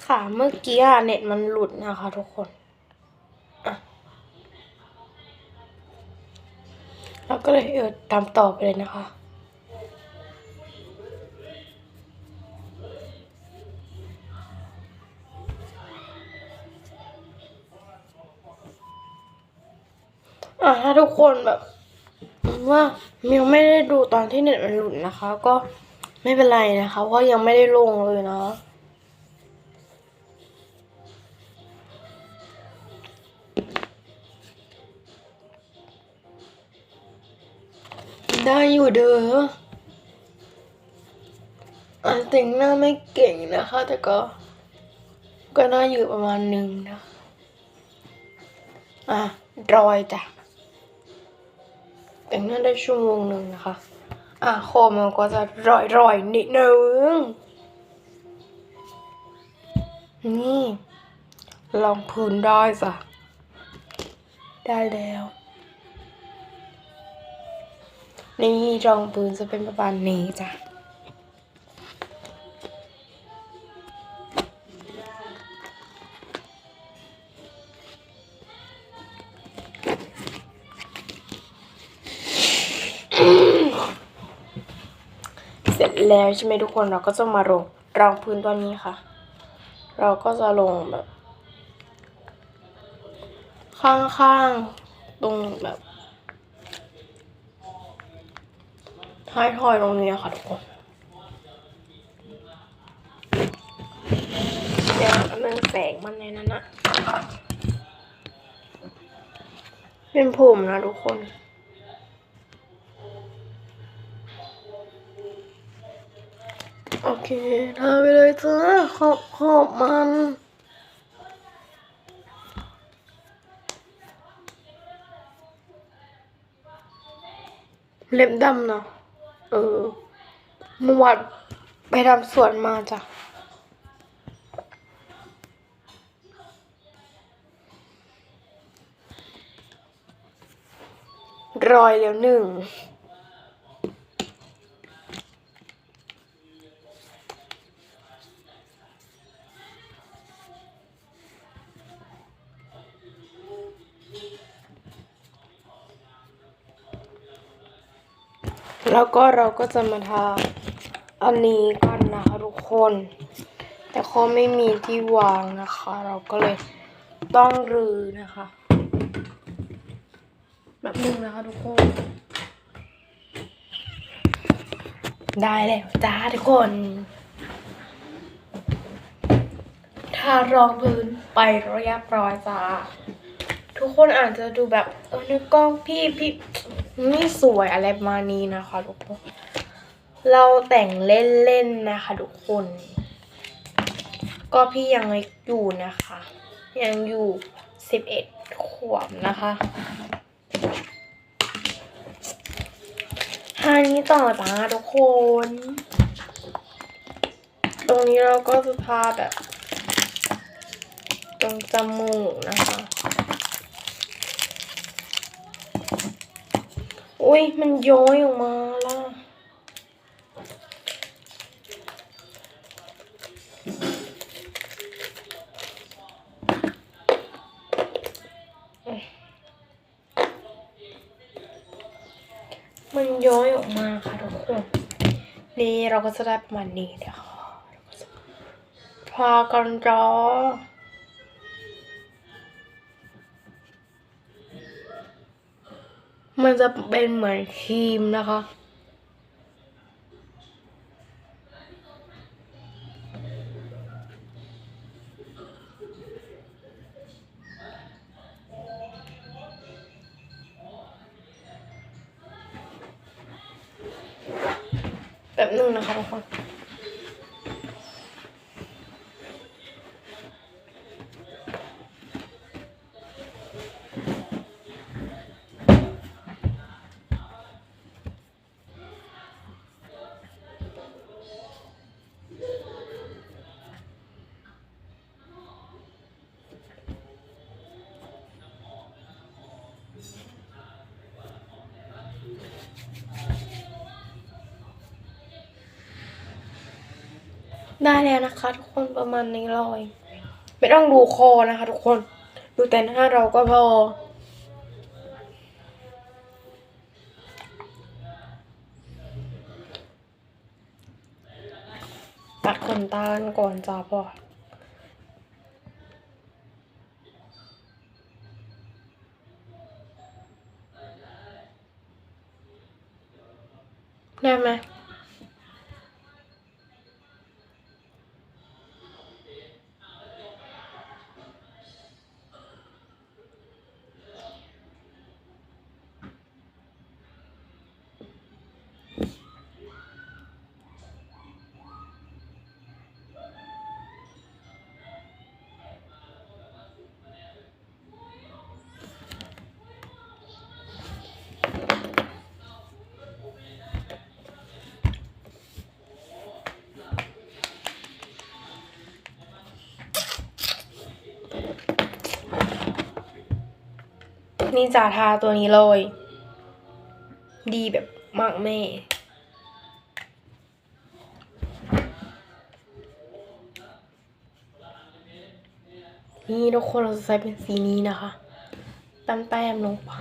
ค่ะ เมื่อกี้อะเน็ตมันหลุดนะคะทุกคน เราก็เลยเออตามต่อไปเลยนะคะอะถ้าทุกคนแบบว่ามิวไม่ได้ดูตอนที่เน็ตมันหลุดนะคะ ก็ไม่เป็นไรนะคะ เพราะยังไม่ได้ลงเลยเนาะ ได้อยู่เด้ออะแต่งหน้าไม่เก่งนะคะ แต่ก็ ก็น่าอยู่ประมาณหนึ่งนะ อะรอยจ้ะ แต่งหน้าได้ชั่วโมงหนึ่งนะคะ อะโคมมันก็จะร่อยๆนิดนึง นี่ ลองพื้นได้จ้ะ ได้แล้ว นี่รองพื้นจะเป็นประมาณนี้จ้ะเสร็จแล้วใช่ไหมทุกคนเราก็จะมาลงรองพื้นตัวนี้ค่ะ เราก็จะลงแบบ ข้างๆตรงแบบ ท้ายทอยตรงนี้ค่ะทุกคนเดี๋ยวอันนึงแสงมันในนั้นอะเป็นผมนะทุกคนโอเคทาไปเลยจ้าขอบขอบมันเล็บดำเนาะ เออเมื่อวานไปทำสวนมาจ้ะรอยแล้วหนึ่ง ก็เราก็จะมาทาอันนี้กันนะคะทุกคน แต่เขาไม่มีที่วางนะคะ เราก็เลยต้องรื้อนะคะแบบนึงนะคะทุกคน ได้แล้วจ้าทุกคนทารองพื้นไปเรียบร้อยจ้าทุกคนอาจจะดูแบบเออในกล้องพี่พี่ ไม่สวยอะไรมานี้นะคะทุกคน เราแต่งเล่นๆนะคะทุกคน ก็พี่ยังอยู่นะคะ ยังอยู่สิบเอ็ดขวบนะคะฮานี้ต่อจ้าทุกคน ตรงนี้เราก็จะทาแบบ ตรงจมูกนะคะ อุ้ยมันย้อยออกมาแล้วมันย้อยออกมาค่ะทุกคน นี่เราก็จะได้ประมาณนี้เราก็จะพากันจอ มันจะเป็นเหมือนครีมนะคะแบบนึงนะคะทุกคนน ได้แล้วนะคะ ทุกคนประมาณนี้เลย ไม่ต้องดูคอนะคะ ทุกคน ดูแต่หน้าเราก็พอ ตัดขนตาก่อนจ้าพ่อได้ไหม นี่จ่าทาตัวนี้เลย ดีแบบมากแม่นี่ทุกคนเราจะใช้เป็นสีนี้นะคะต้มแต้มลงไป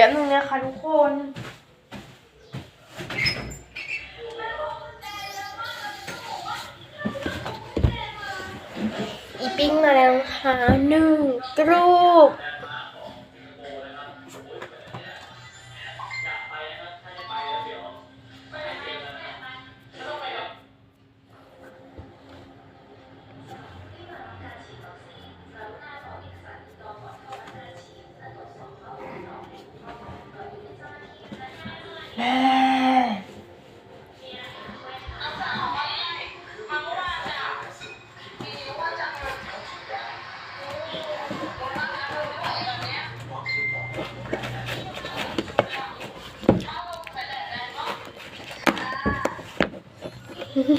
ดี๋ยวหนึงนะคะทุกคน อีปิ้งมาแล้วค่ะหนึ่งกรูป แต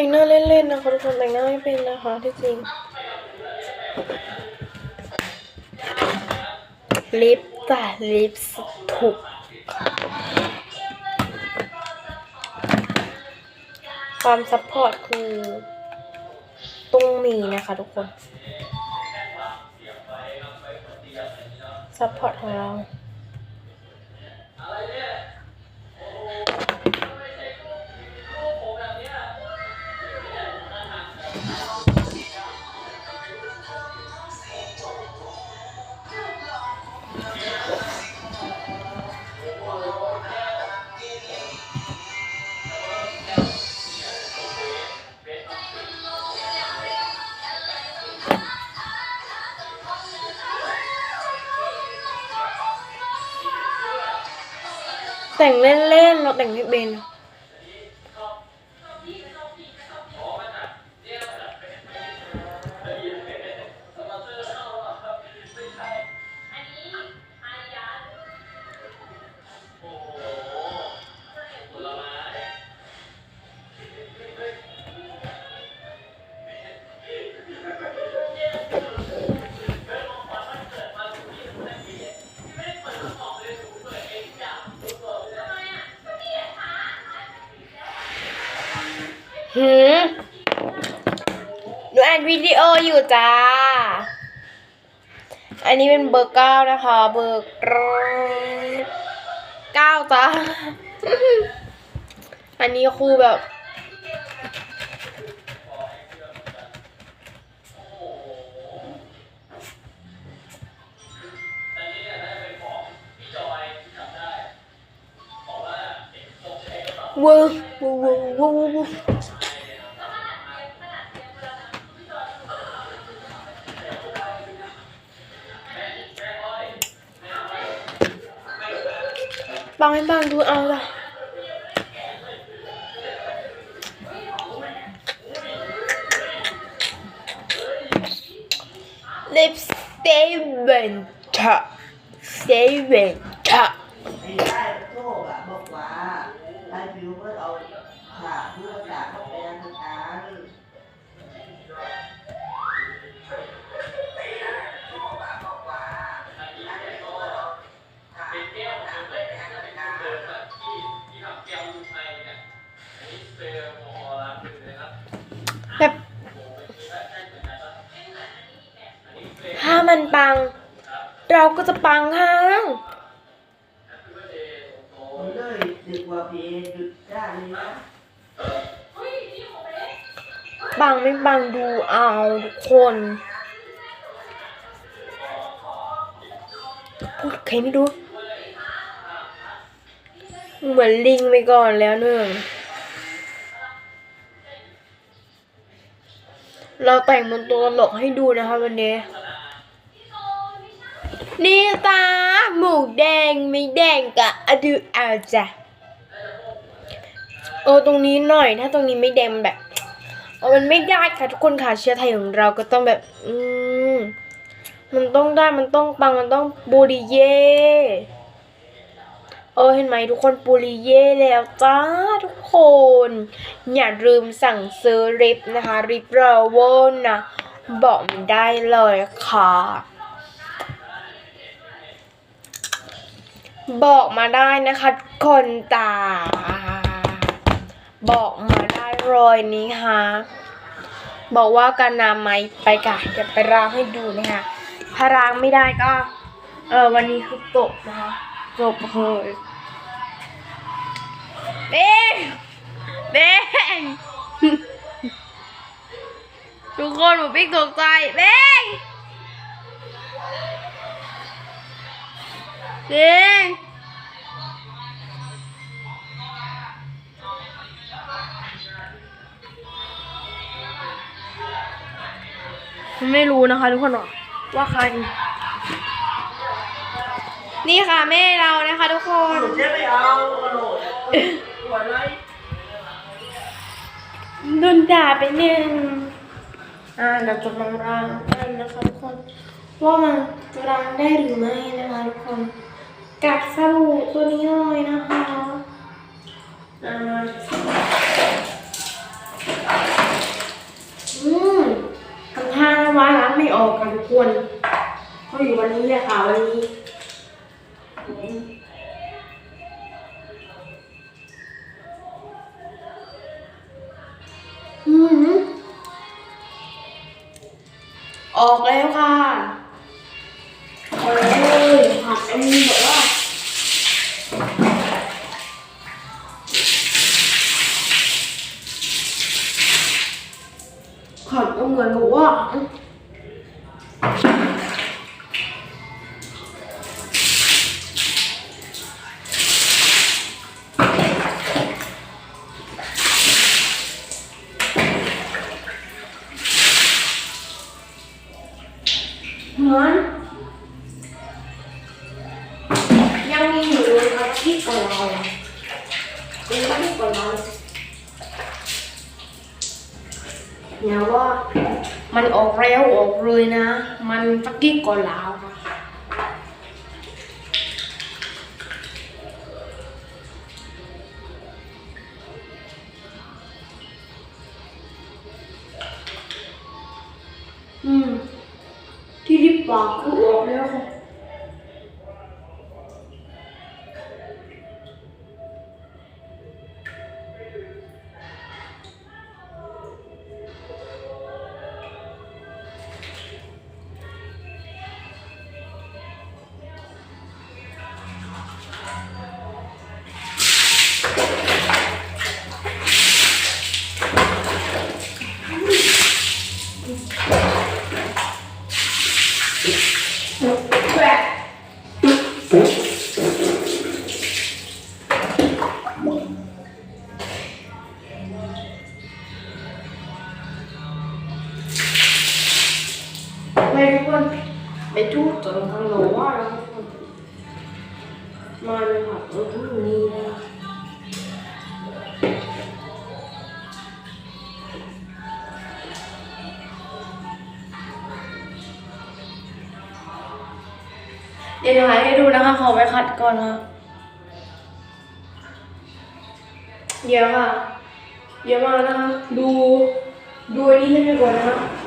่งหน้าเล่นๆนะคะทุกคนแต่งหน้าไม่เป็นนะคะที่จริงลิปจ้ะลิปสถูก ความซัพพอร์ตคือตุ้งมีนะคะทุกคนซัพพอร์ตของเรา แต่งเล่นๆเราแต่งไม่เป็น อยู่จ้า อันนี้เป็นเบอร์เก้านะคะ เบอร์เก้าจ้า อันนี้คือแบบเวอร์เวอร์เวอร์เวอร์เวอร์บาง ให้บางดูเอาละลิป ปัง เราก็จะปังห้างผมเลยดึกกว่าพีหยุดได้เลยนะปังไม่ปังดูเอาทุกคนพูดใครไม่รู้เหมือนลิงไปก่อนแล้วหนึ่ง เราแต่งมันตัวตลกให้ดูนะคะวันนี้ นี่ตาหมูแดงไม่แดงกะอะดูเอาจ้ะเออตรงนี้หน่อยถ้าตรงนี้ไม่แดงมันแบบเออมันไม่ได้ค่ะทุกคนค่ะเชื้อไทยของเราก็ต้องแบบ อืมมันต้องได้มันต้องปังมันต้องบูริเย่เออเห็นไหมทุกคนบูริเย่แล้วจ้าทุกคน อย่าลืมสั่งซื้อริปนะคะริปรอเวอร์นะ บอกมันได้เลยค่ะ บอกมาได้นะคะ คนตา บอกมาได้เลยนี้ฮะบอกว่าการนำไม้ไปกะเดี๋ยวไปล้างให้ดูนะคะถ้าล้างไม่ได้ก็ เออวันนี้คือจบนะคะจบเลยเบ้งเบ้งทุกคนหมูปิ๊กตกใจเบ้ง เบ้งไม่รู้นะคะทุกคนหรอกว่าใคร นี่ค่ะแม่เรานะคะทุกคนหนูเจ๊ไม่เอากระโดดปวดไรโดนด่าไปหนึ่งอ่าเราจะมาล้างกันนะคะทุกคน ว่ามันจะล้างได้หรือไม่นะคะทุกคน กัดสบู่ตัวนี้หน่อยนะคะอ่าอืมทำท่าว่าล้างไม่ออกกันทุกคนเขาอยู่วันนี้เลยค่ะวันนี้อืมออกแล้วค่ะออกแล้วเลยหัดอันนี้ แบ เนี่ยว่ามันออกแล้วออกเลยนะ มันตะกี้ก่อนลาว ทุกคนไปจูดจนทางโลว่าแล้วทุกคนมาเลยค่ะเออพรุ่งนี้นะเดี๋ยวถ่ายให้ดูนะคะ ขอไปคัดก่อนนะเดี๋ยวค่ะเดี๋ยวมานะคะ ดู ดูอันนี้ให้ไปก่อนนะคะ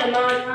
ดูไป